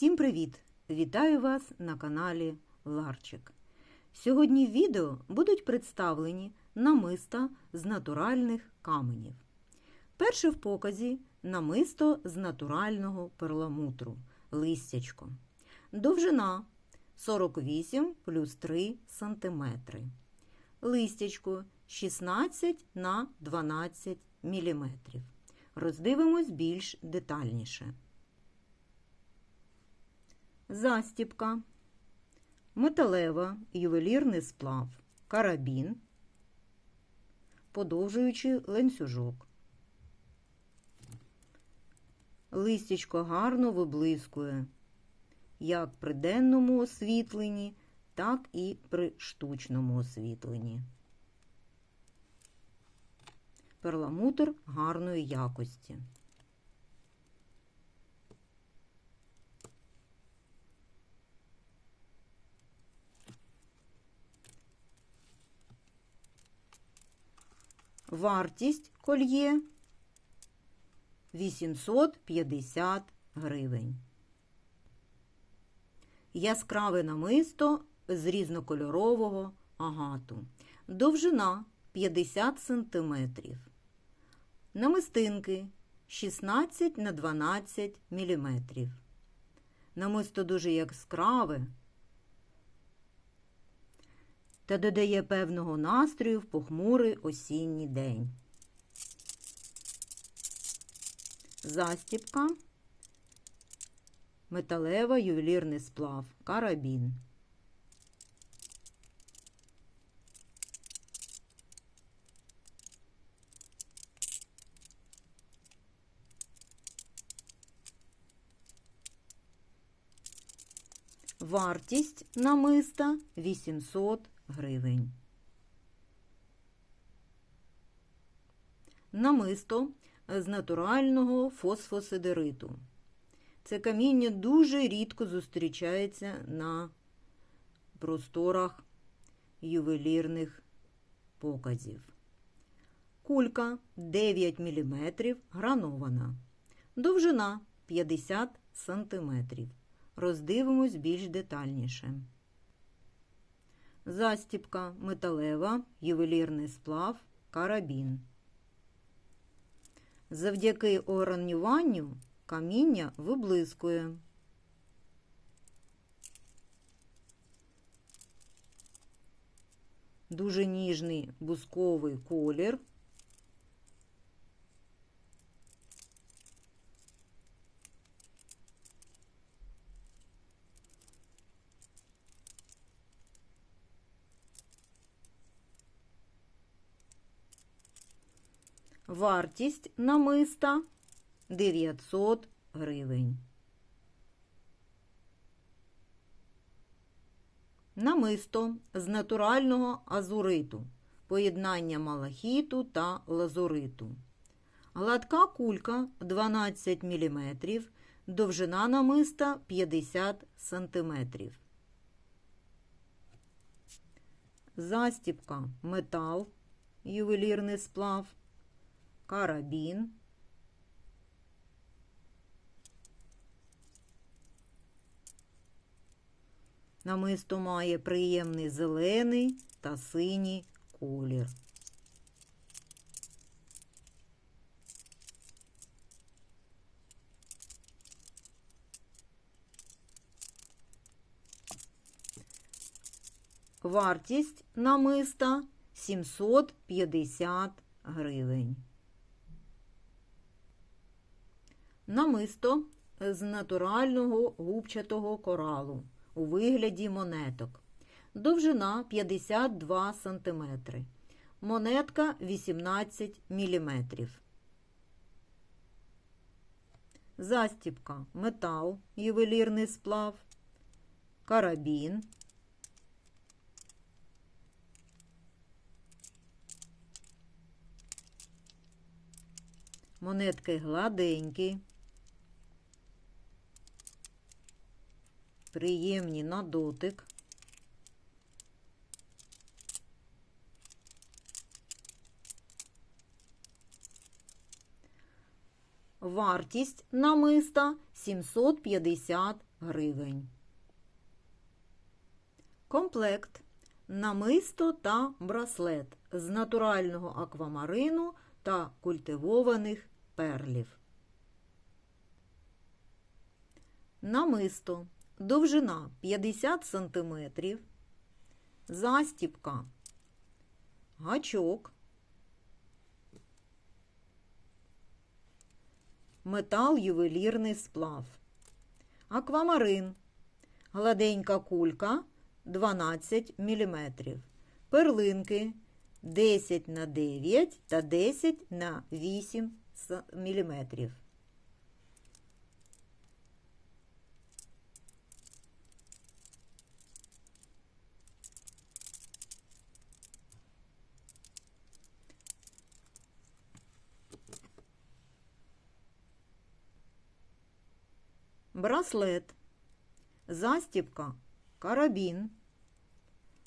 Всім привіт! Вітаю вас на каналі Ларчик. Сьогодні в відео будуть представлені намиста з натуральних каменів. Перше в показі намисто з натурального перламутру листячко. Довжина 48 плюс 3 см. Листячко 16 на 12 мм. Роздивимось більш детальніше. Застіпка, металева, ювелірний сплав, карабін, подовжуючий ланцюжок. Листячко гарно виблискує як при денному освітленні, так і при штучному освітленні. Перламутр гарної якості. Вартість кольє 850 гривень. Яскраве намисто з різнокольорового агату. Довжина 50 см. Намистинки 16 на 12 мм. Намисто дуже яскраве та додає певного настрою в похмурий осінній день. Застіпка, металева ювелірний сплав, карабін. Вартість намиста 800 гривень. Намисто з натурального фосфосидериту. Це каміння дуже рідко зустрічається на просторах ювелірних показів. Кулька 9 мм гранована. Довжина 50 см. Роздивимось більш детальніше. Застіпка металева, ювелірний сплав, карабін. Завдяки оранюванню каміння виблискує. Дуже ніжний бусковий колір. Вартість намиста 900 гривень. Намисто з натурального азуриту, поєднання малахіту та лазуриту. Гладка кулька 12 мм, довжина намиста 50 см. Застіпка метал, ювелірний сплав карабін, намисто має приємний зелений та синій колір. Вартість намиста 750 гривень. Намисто з натурального губчатого коралу у вигляді монеток. Довжина 52 см. Монетка 18 мм. Застіпка метал, ювелірний сплав, карабін. Монетки гладенькі. Приємні на дотик. Вартість намиста 750 гривень. Комплект намисто та браслет з натурального аквамарину та культивованих перлів. Намисто довжина 50 см, застіпка, гачок, метал ювелірний сплав, аквамарин, гладенька кулька 12 мм, перлинки 10 на 9 та 10 на 8 мм. Браслет, застіпка, карабін,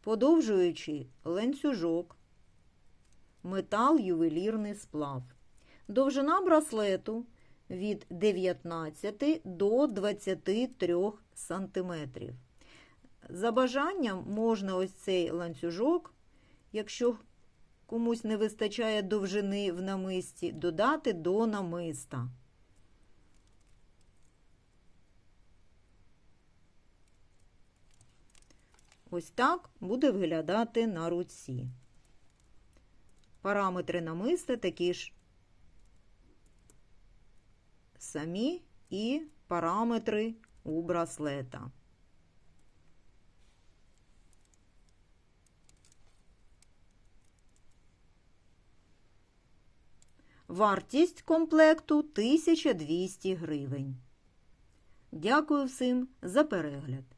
подовжуючий ланцюжок, метал ювелірний сплав. Довжина браслету від 19 до 23 см. За бажанням можна ось цей ланцюжок, якщо комусь не вистачає довжини в намисті, додати до намиста. Ось так буде виглядати на руці. Параметри намиста такі ж самі і параметри у браслета. Вартість комплекту 1200 гривень. Дякую всім за перегляд.